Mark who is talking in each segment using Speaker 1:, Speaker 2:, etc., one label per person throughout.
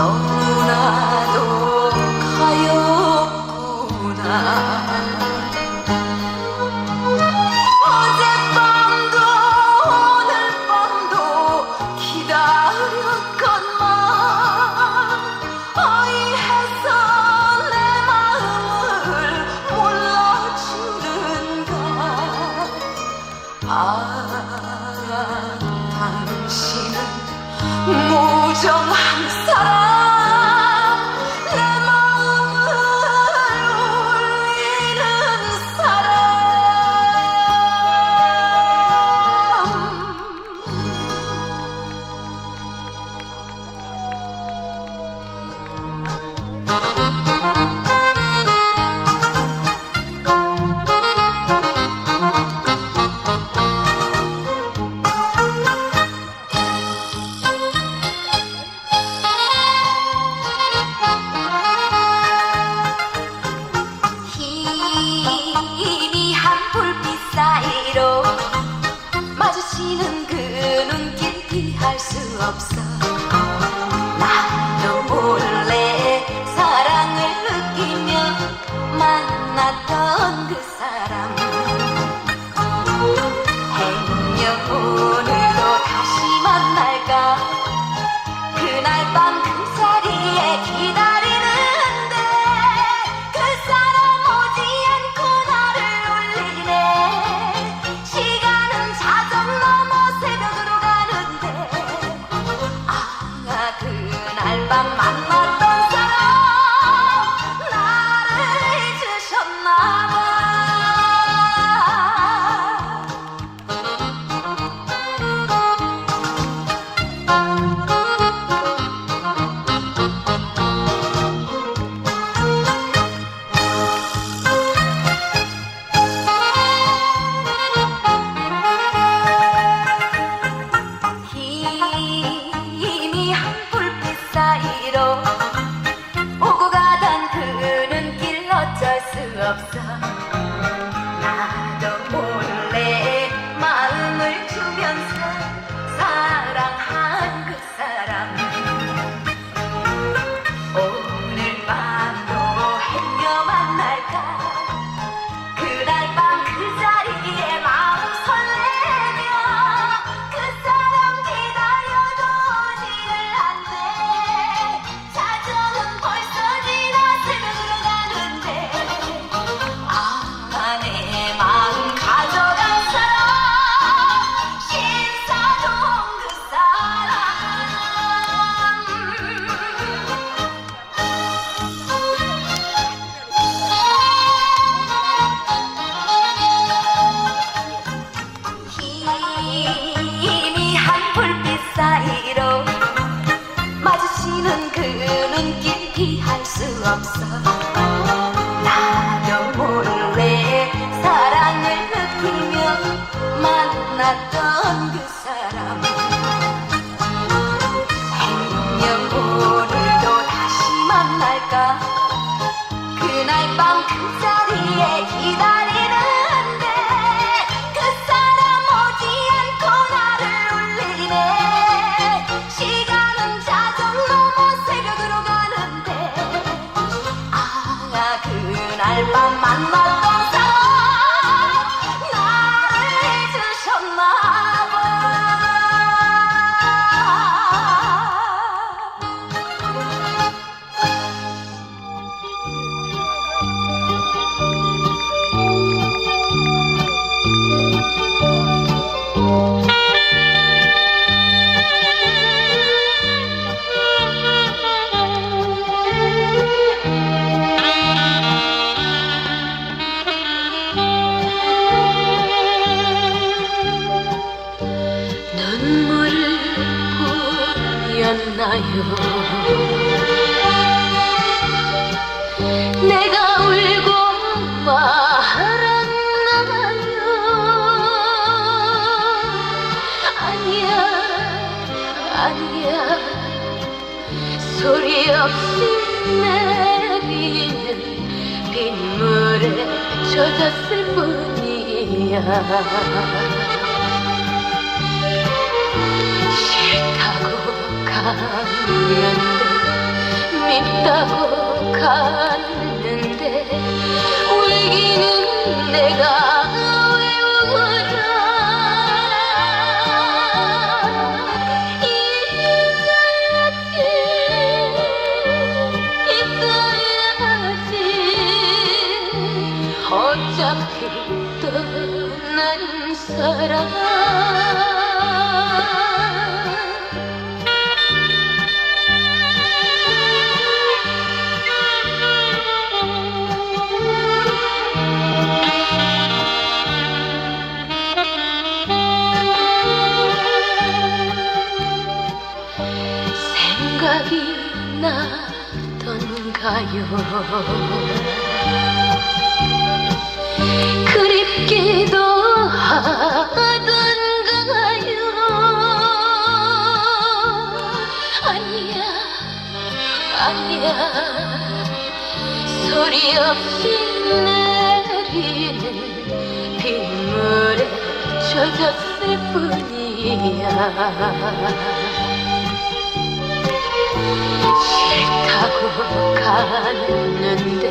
Speaker 1: Oh. 젖었을 뿐이야. 싫다고 갔는데 밉다고 갔는데 울기는 내가 어차피 떠난 사람. 생각이 나던가요 그립기도 하던가요? 아니야 아니야. 소리 없이 내리는 빗물에 젖었을 뿐이야. 싫다고 갔는데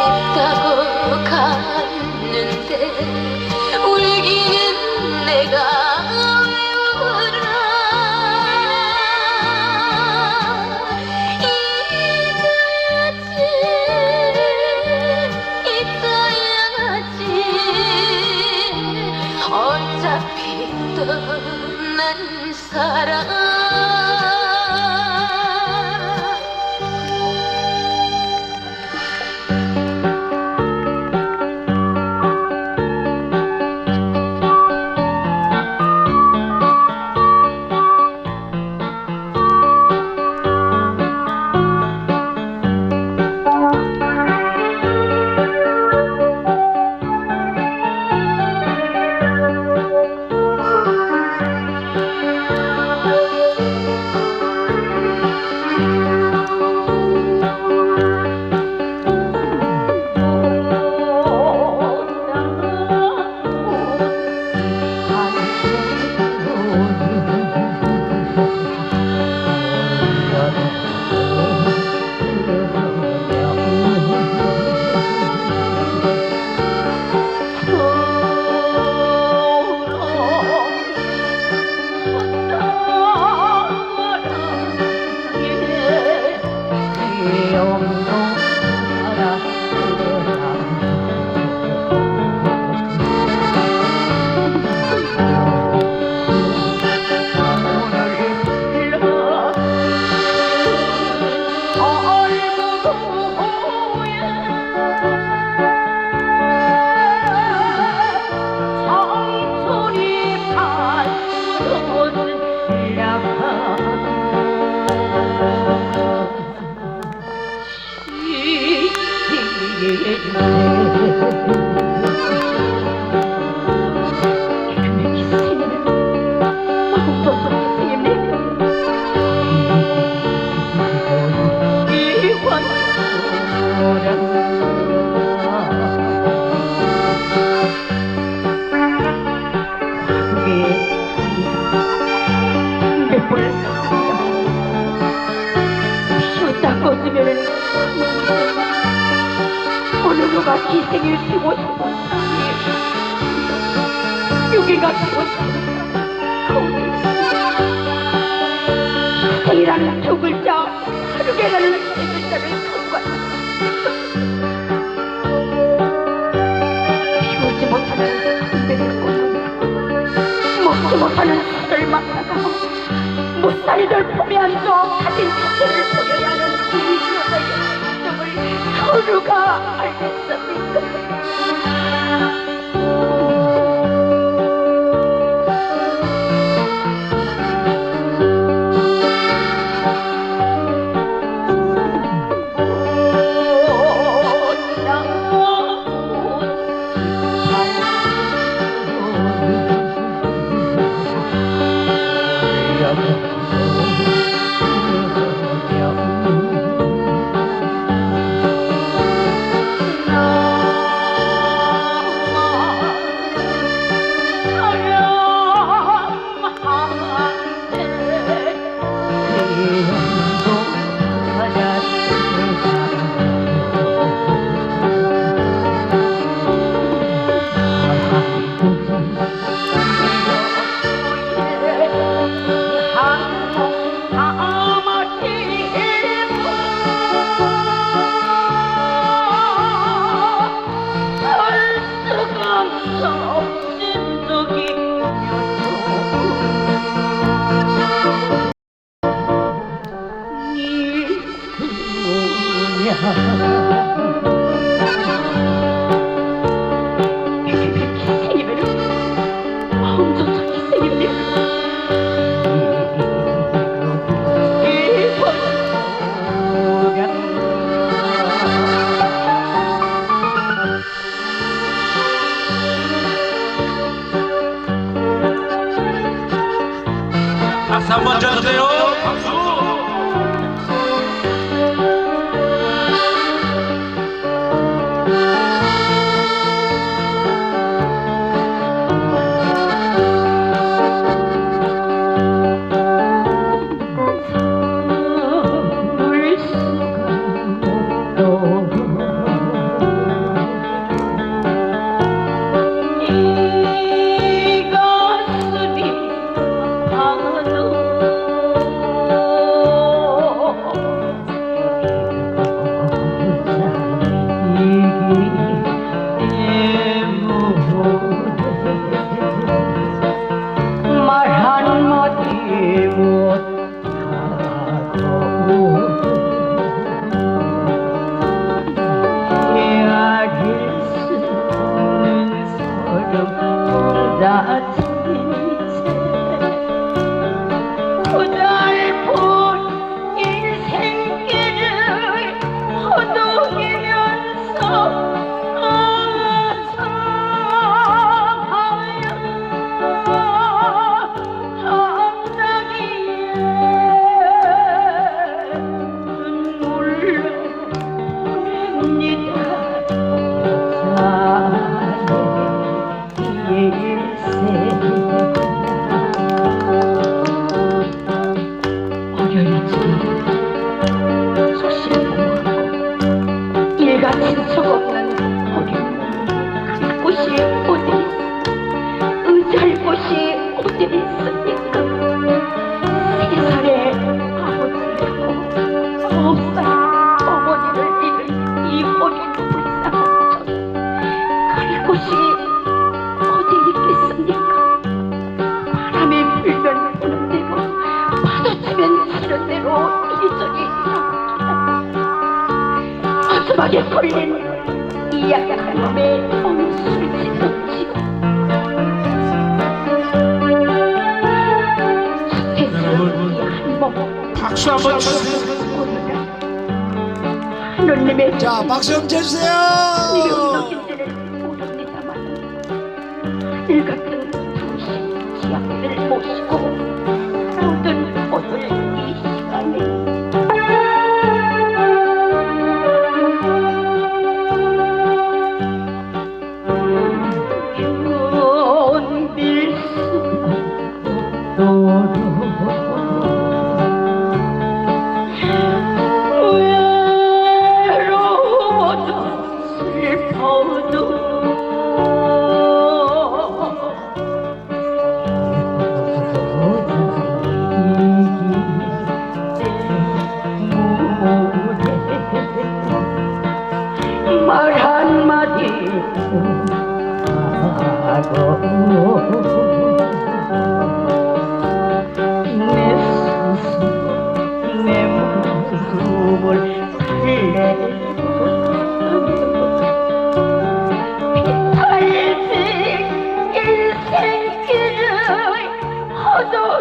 Speaker 1: 밉다고 갔는데
Speaker 2: 두 글자, 하루개라는 세 글자를 통과했다. 피우지 못하는 담배를 꽂고 먹지 못하는 술을 마다가 못살이들 품에 앉아 가진 자체를 버려야 하는 이 여자의 감정을 하루가 알겠습니까? 이 어린 불쌍한 저갈 곳이 어디 있겠습니까 바람이 불면 부는 대로 파도 치면 치는 대로 이리저리 마지막에 걸린 이 약한 술집이었지요 수태스러운 이한몸
Speaker 3: 박수 한번 주세요.
Speaker 2: 하느님의
Speaker 4: 자, 박수 좀 쳐주세요.
Speaker 2: 능력인지를 모릅니다만 하늘 같은 당신 지향을 모시고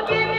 Speaker 2: forgive